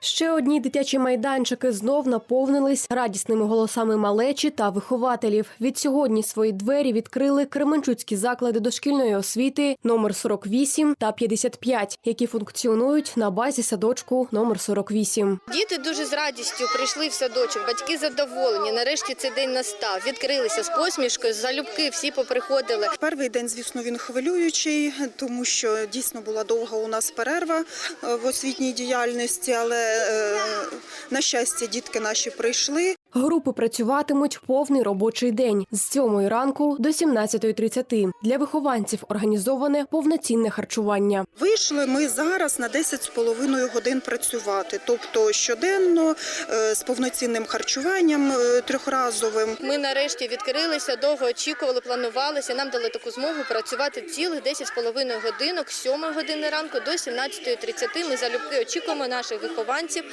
Ще одні дитячі майданчики знов наповнились радісними голосами малечі та вихователів. Від сьогодні свої двері відкрили кременчуцькі заклади дошкільної освіти номер 48 та 55, які функціонують на базі садочку номер 48. Діти дуже з радістю прийшли в садочок, батьки задоволені. Нарешті цей день настав. Відкрилися з посмішкою, залюбки всі поприходили. Перший день, звісно, він хвилюючий, тому що дійсно була довга у нас перерва е, в освітній діяльності, але е, на щастя, дітки наші прийшли. Групи працюватимуть повний робочий день з 7 ранку до 17.30. Для вихованців організоване повноцінне харчування. Вийшли ми зараз на 10 з половиною годин працювати, тобто щоденно е, з повноцінним харчуванням е, трьохразовим. Ми нарешті відкрилися, довго очікували, планувалися. Нам дали таку змогу працювати цілих 10 з половиною годинок, з 7 години ранку до 17.30. Ми залюбки очікуємо наших вихованців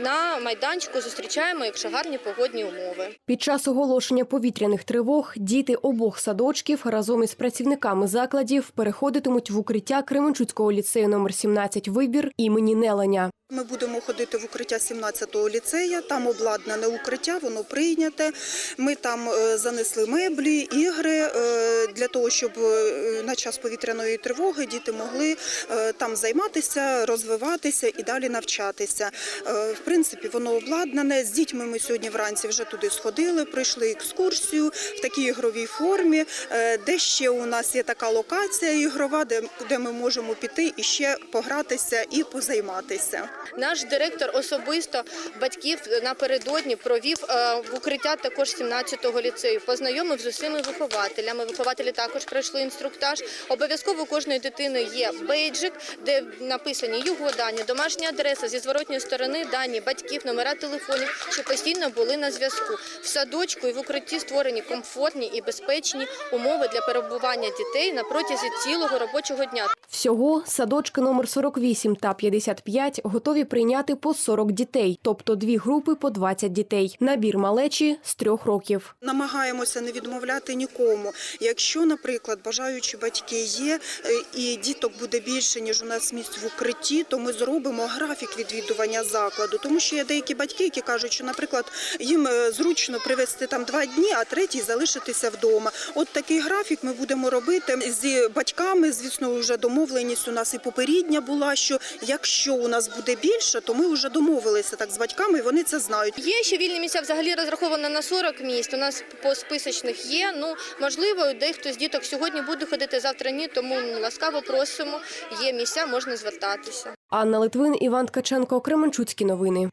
на майданчику. Зустрічаємо, якщо гарні погодні умови. Під час оголошення повітряних тривог діти обох садочків разом із працівниками закладів переходитимуть в укриття Кременчуцького ліцею номер 17 вибір імені Неленя. Ми будемо ходити в укриття 17-го ліцея. Там обладнане укриття, воно прийняте. Ми там е, занесли меблі, ігри е, для того, щоб е, на час повітряної тривоги діти могли там займатися, розвиватися і далі навчатися. В принципі, воно обладнане. З дітьми ми сьогодні вранці вже туди сходили, пройшли екскурсію в такій ігровій формі. Е, Де ще у нас є така локація ігрова, де, де ми можемо піти і ще погратися і позайматися. Наш директор особисто батьків напередодні провів е, в укриття також 17-го ліцею. Познайомив з усіма вихователями. Вихователі також пройшли інструктаж. Обов'язково кожної дитини є бейджик, де написані його дані, домашня адреса зі зворотньої сторони, дані батьків, номера телефонів, що постійно були на зв'язку. В садочку і в укритті створені комфортні і безпечні умови для перебування дітей на протязі цілого робочого дня. Всього садочки номер 48 та 55 готові прийняти по 40 дітей, тобто дві групи по 20 дітей. Набір малечі з трьох років. Намагаємося не відмовляти нікому. Якщо, наприклад, бажаючі батьки є е, і діток буде більше ніж у нас місць в укритті, то ми зробимо графік відвідування закладу. Тому що є деякі батьки, які кажуть, що, наприклад, їм е, зручно привезти там два дні, а третій залишитися вдома. От такий графік ми будемо робити з батьками. Звісно, вже домовленість у нас і попередня була. Що якщо у нас буде більше, то ми вже домовилися так з батьками, і вони це знають. Є ще вільні місця взагалі розраховано на 40 місць. У нас по списочних є. Ну можливо, дехто з діток сьогодні буде ходити, завтра ні. Тому ласкаво просимо. Є місця, можна звертатися. Анна Литвин, Іван Ткаченко, Кременчуцькі новини.